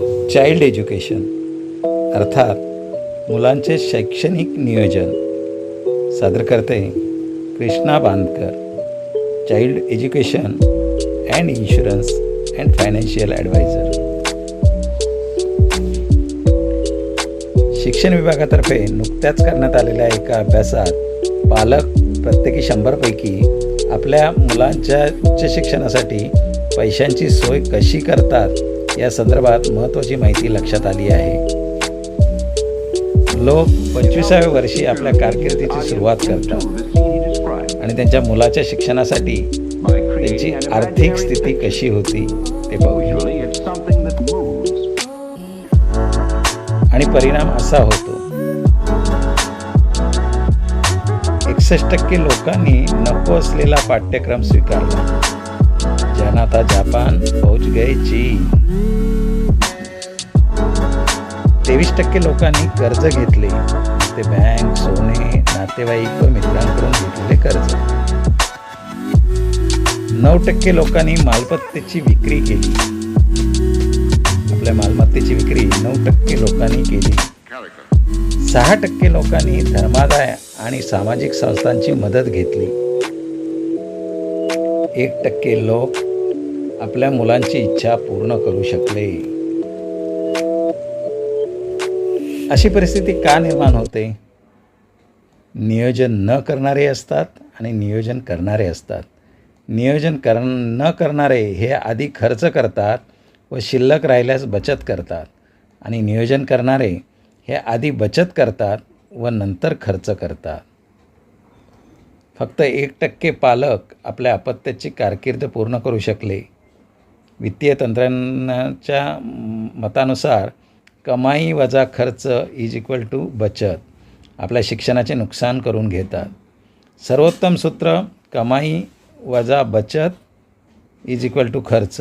Child education अर्थात मुलांचे शैक्षणिक नियोजन. सादर करते Krishna Bandkar child education and insurance and financial advisor शिक्षण विभागातर्फे नुकत्याच करण्यात आलेल्या एका अभ्यासात पालक प्रत्येकी शंभरपैकी आपल्या मुलांच्या उच्च शिक्षणासाठी पैशांची सोय कशी करतात या संदर्भात महत्त्वाची माहिती लक्षात आली आहे. लोक पंचवीसाव्या वर्षी आपल्या कारकिर्दीची सुरुवात करतात आणि त्यांच्या मुलाच्या शिक्षणासाठी त्यांची आर्थिक स्थिती कशी होती ते पाहूया आणि परिणाम असा होतो. एकसष्ट टक्के लोकांनी नको असलेला पाठ्यक्रम स्वीकारला. ज्यांना जापान पहुंच गए चीन तेवीस टक्के लोकांनी कर्ज घेतले. ते बँक सोने नातेवाईक व मित्रांकडून घेतलेले कर्ज. नऊ टक्के लोकांनी मालमत्तेची विक्री केली. आपल्या मालमत्तेची विक्री नऊ टक्के लोकांनी केली. सहा टक्के लोकांनी धर्मादाय आणि सामाजिक संस्थांची मदत घेतली. एक टक्के लोक आपल्या मुलांची इच्छा पूर्ण करू शकले. अशी परिस्थिती का निर्माण होते? नियोजन न करणारे असतात आणि नियोजन करणारे असतात. नियोजन कर न करणारे हे आधी खर्च करतात व शिल्लक राहिल्यास बचत करतात. आणि नियोजन करणारे हे आधी बचत करतात व नंतर खर्च करतात. फक्त एक टक्के पालक आपल्या अपत्याची कारकीर्द पूर्ण करू शकले. वित्तीय तंत्रज्ञानाच्या मतानुसार कमाई वजा खर्च इज इक्वल टू बचत. आपल्या शिक्षणाचे नुकसान करून घेतात. सर्वोत्तम सूत्र कमाई वजा बचत इज इक्वल टू खर्च.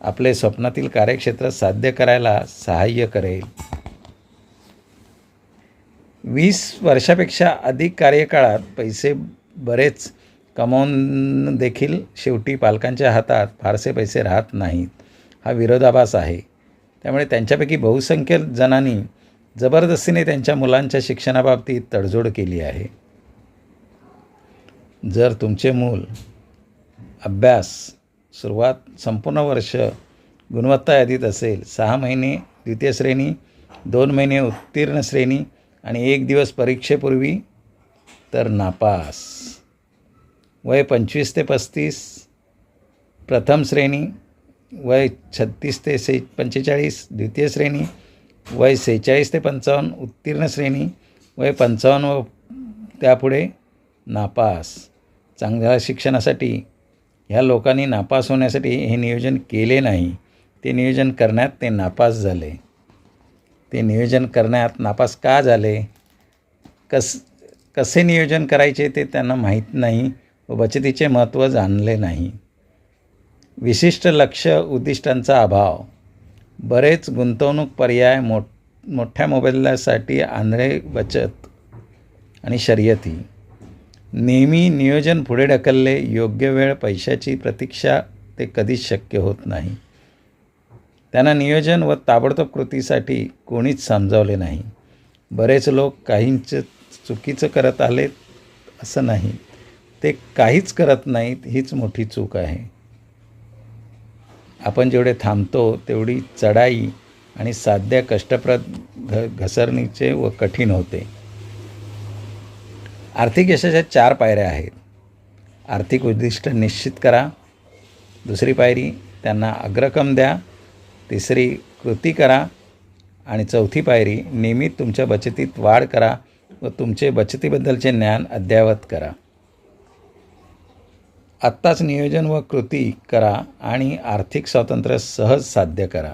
आपले स्वप्नातील कार्यक्षेत्र साध्य करायला सहाय्य करेल. वीस वर्षापेक्षा अधिक कार्यकाळात पैसे बरेच कमावून देखील शेवटी पालकांच्या हातात फारसे पैसे राहत नाहीत. हा विरोधाभास आहे. त्यामुळे त्यांच्यापैकी बहुसंख्य जणांनी जबरदस्तीने त्यांच्या मुलांच्या शिक्षणाबाबतीत तडजोड केली आहे. जर तुमचे मूल अभ्यास सुरुवात संपूर्ण वर्ष गुणवत्ता यादीत असेल सहा महिने द्वितीय श्रेणी दोन महिने उत्तीर्ण श्रेणी आणि एक दिवस परीक्षेपूर्वी तर नापास. वय पंचवीस ते पस्तीस प्रथम श्रेणी वय छत्तीस ते से पंचेचाळीस द्वितीय श्रेणी वय सेहेचाळीस ते पंचावन्न उत्तीर्ण श्रेणी वय पंचावन्न व त्यापुढे नापास. चांगल्या शिक्षणासाठी ह्या लोकांनी नापास होण्यासाठी हे नियोजन केले नाही. ते नियोजन करण्यात ते नापास झाले. ते नियोजन करण्यात नापास का झाले? कस कसे नियोजन करायचे ते त्यांना माहीत नाही. व बचतीचे महत्त्व जाणले नाही. विशिष्ट लक्ष उद्दिष्टांचा अभाव. बरेच गुंतवणूक पर्याय मोठ मोठ्या मोबाईलसाठी आंधळे बचत आणि शर्यती. नेहमी नियोजन पुढे ढकलले योग्य वेळ पैशाची प्रतीक्षा ते कधीच शक्य होत नाही. त्यांना नियोजन व ताबडतोब कृतीसाठी कोणीच समजावले नाही. बरेच लोक काहींचं चुकीचं करत आले असं नाही. ते काहीच करत नाहीत हीच मोठी चूक आहे. आपण जेवढे थांबतो तेवढी चढाई आणि साध्य कष्टप्रद घ घसरणीचे व कठीण होते. आर्थिक यशाच्या चार पायऱ्या आहेत. आर्थिक उद्दिष्ट निश्चित करा. दुसरी पायरी त्यांना अग्रक्रम द्या. तिसरी कृती करा. आणि चौथी पायरी नियमित तुमच्या बचतीत वाढ करा व तुमचे बचतीबद्दलचे ज्ञान अद्ययावत करा. आत्ताच नियोजन व कृती करा आणि आर्थिक स्वातंत्र्य सहज साध्य करा.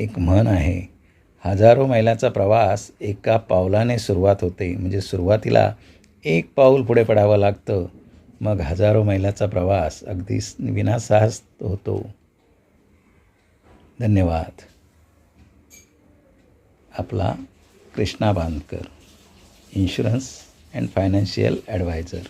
एक म्हण आहे हजारो मैलाचा प्रवास एका पावलाने सुरुवात होते. म्हणजे सुरुवातीला एक पाऊल पुढे पडावं लागतं मग हजारो मैलाचा प्रवास अगदी विनासाहस होतो. धन्यवाद. आपला Krishna Bandkar insurance and financial advisor